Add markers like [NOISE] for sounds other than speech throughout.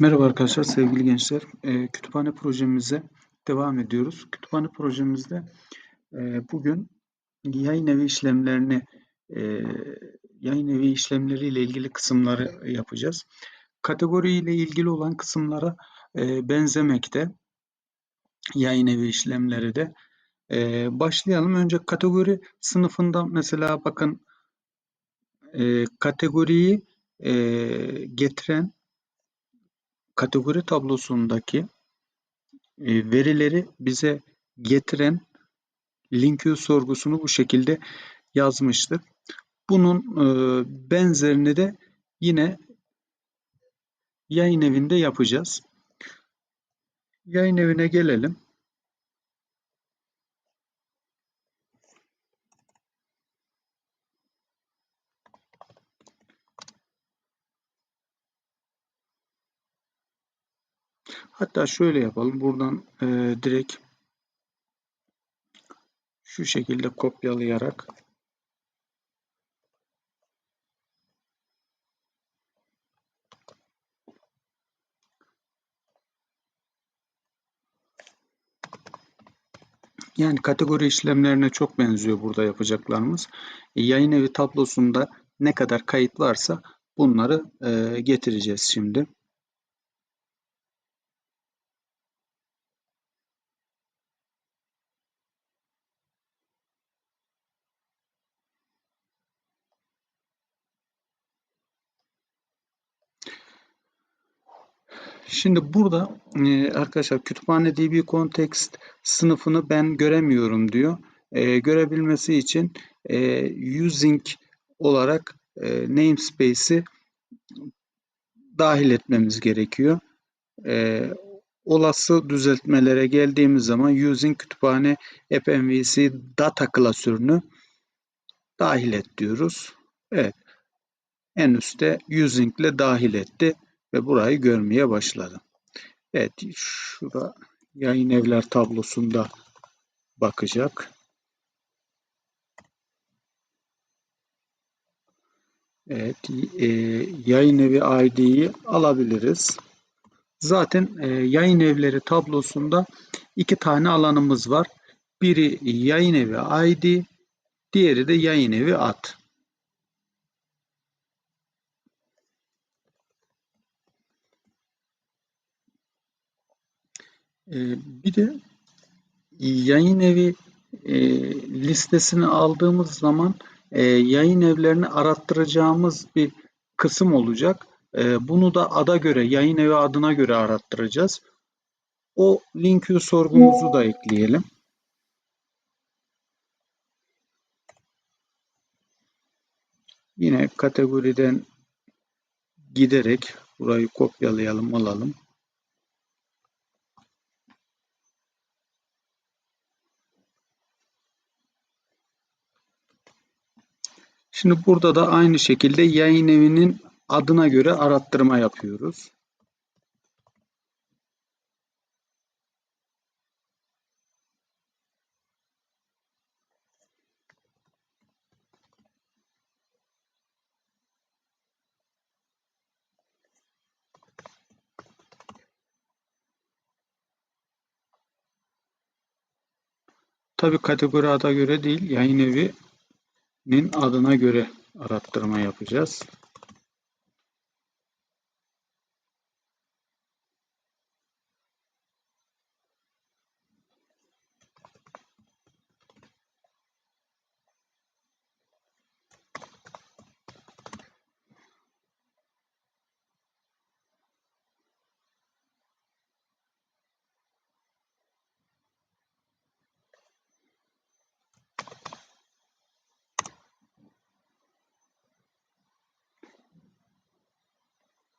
Merhaba arkadaşlar, sevgili gençler. Eee, kütüphane projemize devam ediyoruz. Kütüphane projemizde eee, bugün yayın evi işlemlerini, eee, yayın evi işlemleriyle ilgili kısımları yapacağız. Kategori ile ilgili olan kısımlara eee, benzemekte yayın evi işlemleri de. Eee, başlayalım. Önce kategori sınıfında mesela bakın eee, kategoriyi eee, getiren kategori tablosundaki e, verileri bize getiren linkü sorgusunu bu şekilde yazmıştık. Bunun e, benzerini de yine yayın evinde yapacağız. Yayın evine gelelim. Hatta şöyle yapalım. Buradan e, direkt şu şekilde kopyalayarak yani kategori işlemlerine çok benziyor burada yapacaklarımız. E, yayın evi tablosunda ne kadar kayıt varsa bunları e, getireceğiz şimdi. Şimdi burada e, arkadaşlar kütüphane DB Context sınıfını ben göremiyorum diyor. E, görebilmesi için e, using olarak e, namespace'i dahil etmemiz gerekiyor. E, olası düzeltmelere geldiğimiz zaman using kütüphane appmvc data klasörünü dahil et diyoruz. Evet. En üstte using ile dahil etti ve burayı görmeye başladım. Evet, şurada yayın evler tablosunda bakacak. Evet, e, yayın evi ID'yi alabiliriz. Zaten e, yayın evleri tablosunda iki tane alanımız var. Biri yayın evi ID, diğeri de yayın evi ad. Bir de yayın evi e, listesini aldığımız zaman e, yayın evlerini arattıracağımız bir kısım olacak. E, bunu da ada göre, yayın evi adına göre arattıracağız. O linkü sorgumuzu da ekleyelim. Yine kategoriden giderek burayı kopyalayalım, alalım. Şimdi burada da aynı şekilde yayın evinin adına göre arattırma yapıyoruz. Tabi kategori ada göre değil, yayın evi nin adına göre arattırma yapacağız.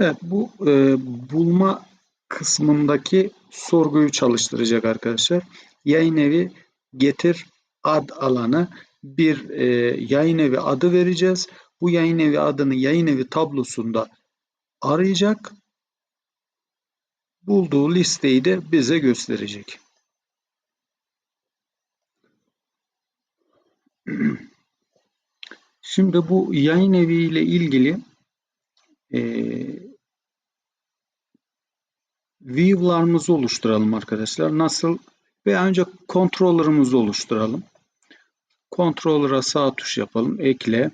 Evet bu e, bulma kısmındaki sorguyu çalıştıracak arkadaşlar. Yayın evi getir ad alanı bir e, yayın evi adı vereceğiz. Bu yayın evi adını yayın evi tablosunda arayacak. Bulduğu listeyi de bize gösterecek. [CLEARS THROAT] Şimdi bu yayın evi ile ilgili e, view'larımızı oluşturalım arkadaşlar. Nasıl? Ve önce controller'ımızı oluşturalım. Controller'a sağ tuş yapalım. Ekle.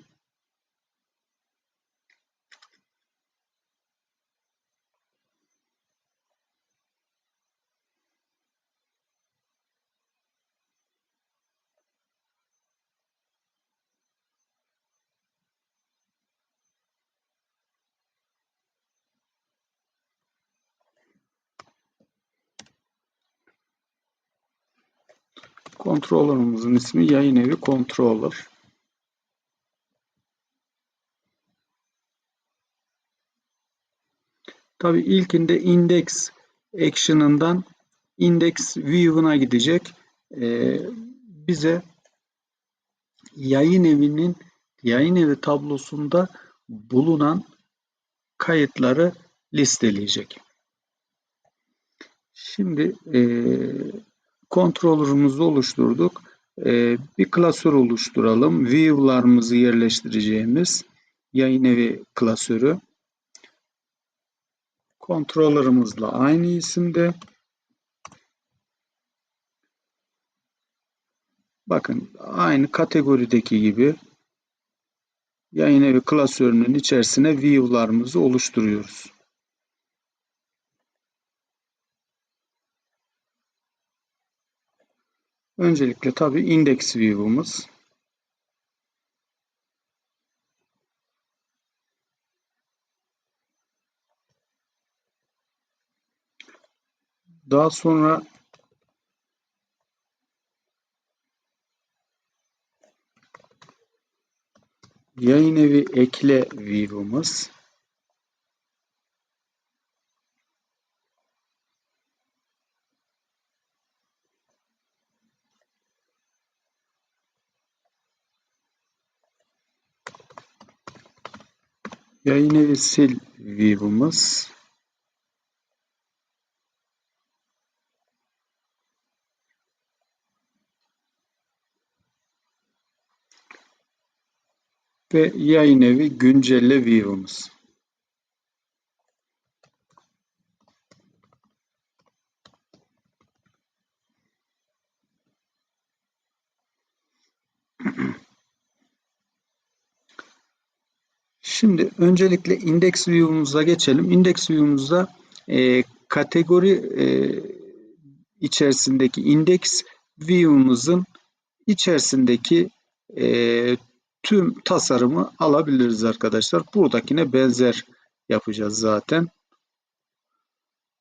Controller'ımızın ismi yayın evi controller. Tabi ilkinde index action'ından index view'una gidecek. Ee, bize yayın evinin yayın evi tablosunda bulunan kayıtları listeleyecek. Şimdi e, controller'ımızı oluşturduk. E, bir klasör oluşturalım. View'larımızı yerleştireceğimiz yayın evi klasörü. Controller'ımızla aynı isimde. Bakın aynı kategorideki gibi yayın evi klasörünün içerisine view'larımızı oluşturuyoruz. Öncelikle tabi index view'umuz. Daha sonra yayın evi ekle view'umuz. Yayın evi sil view'umuz. Ve yayın evi güncelle view'umuz. Şimdi öncelikle index view'umuza geçelim. Index view'umuzda e, kategori e, içerisindeki index view'umuzun içerisindeki e, tüm tasarımı alabiliriz arkadaşlar. Buradakine benzer yapacağız zaten.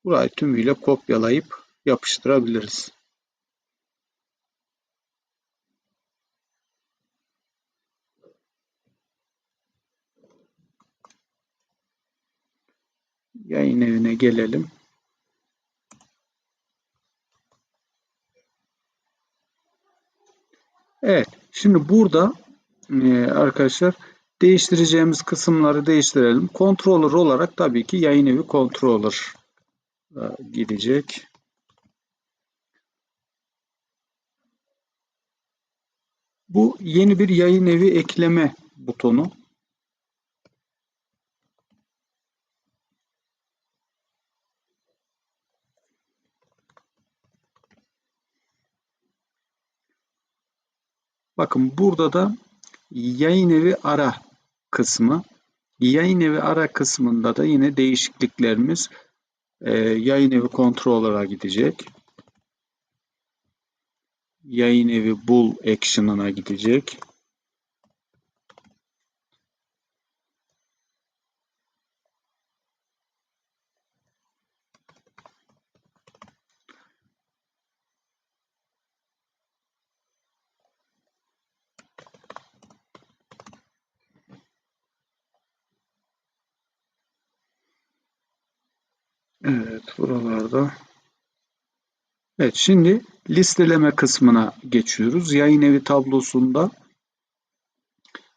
Burayı tümüyle kopyalayıp yapıştırabiliriz. Yayın evine gelelim. Evet. Şimdi burada e, arkadaşlar değiştireceğimiz kısımları değiştirelim. Controller olarak tabii ki yayın evi controller gidecek. Bu yeni bir yayın evi ekleme butonu. Bakın burada da yayın evi ara kısmı. Yayın evi ara kısmında da yine değişikliklerimiz e, yayın evi controller'a gidecek. Yayın evi bull action'ına gidecek. Evet buralarda. Evet şimdi listeleme kısmına geçiyoruz. Yayın evi tablosunda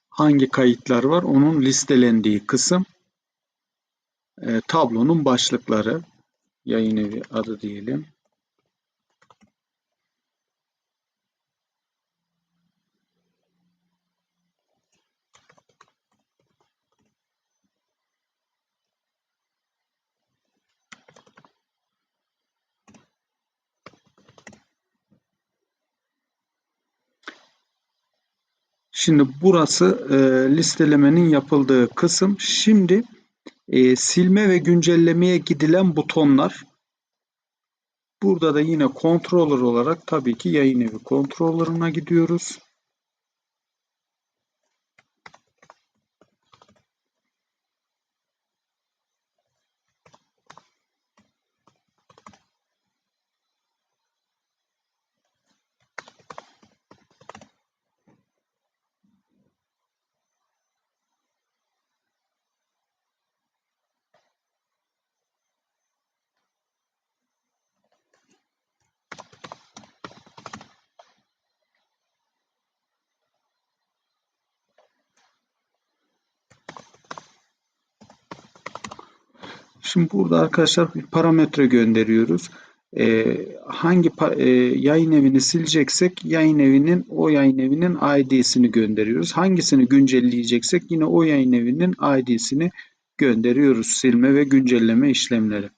hangi kayıtlar var onun listelendiği kısım e, tablonun başlıkları yayın evi adı diyelim. Şimdi burası e, listelemenin yapıldığı kısım. Şimdi e, silme ve güncellemeye gidilen butonlar. Burada da yine controller olarak tabii ki yayın evi controller'ına gidiyoruz. Şimdi burada arkadaşlar bir parametre gönderiyoruz. Ee, hangi e, yayın evini sileceksek yayın evinin o yayın evinin ID'sini gönderiyoruz. Hangisini güncelleyeceksek yine o yayın evinin ID'sini gönderiyoruz. Silme ve güncelleme işlemleri.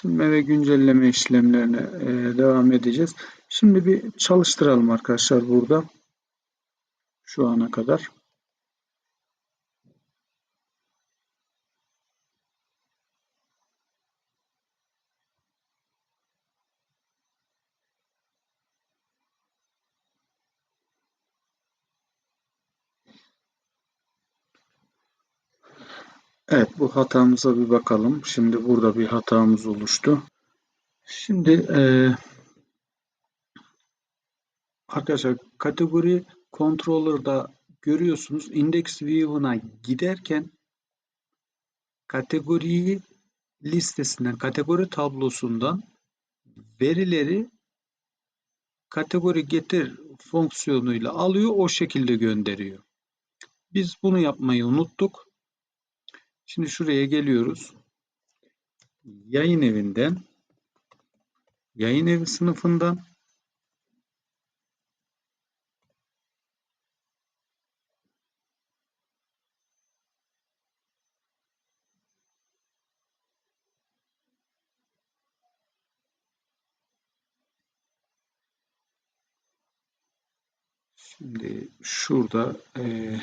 Silme ve güncelleme işlemlerine e, devam edeceğiz. Şimdi bir çalıştıralım arkadaşlar burada. Şu ana kadar. Evet bu hatamıza bir bakalım. Şimdi burada bir hatamız oluştu. Şimdi e, arkadaşlar kategori controller'da görüyorsunuz index view'una giderken kategoriyi listesinden, kategori tablosundan verileri kategori getir fonksiyonuyla alıyor, o şekilde gönderiyor. Biz bunu yapmayı unuttuk. Şimdi şuraya geliyoruz. Yayın evinden yayın evi sınıfından Şimdi şurada e,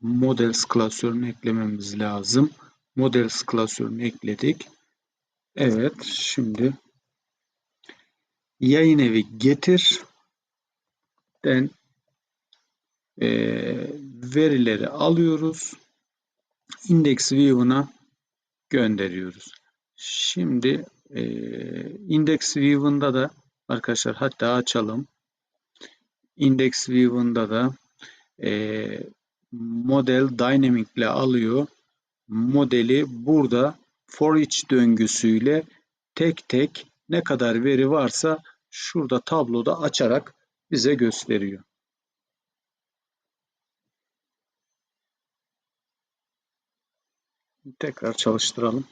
models klasörünü eklememiz lazım. Models klasörünü ekledik. Evet, şimdi yayın evi getir den e, verileri alıyoruz. Index view'una gönderiyoruz. Şimdi e, index view'unda da arkadaşlar hatta açalım. Index view'unda da e, model dynamic ile alıyor. Modeli burada for each döngüsüyle tek tek ne kadar veri varsa şurada tabloda açarak bize gösteriyor. Tekrar çalıştıralım.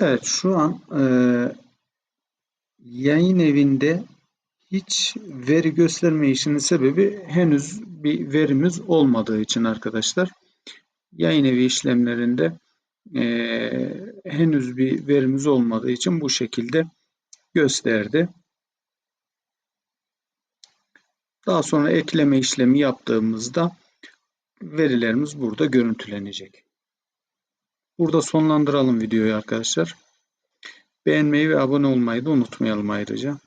Evet şu an e, yayın evinde hiç veri göstermeyişinin sebebi henüz bir verimiz olmadığı için arkadaşlar. Yayın evi işlemlerinde e, henüz bir verimiz olmadığı için bu şekilde gösterdi. Daha sonra ekleme işlemi yaptığımızda verilerimiz burada görüntülenecek. Burada sonlandıralım videoyu arkadaşlar. Beğenmeyi ve abone olmayı da unutmayalım ayrıca.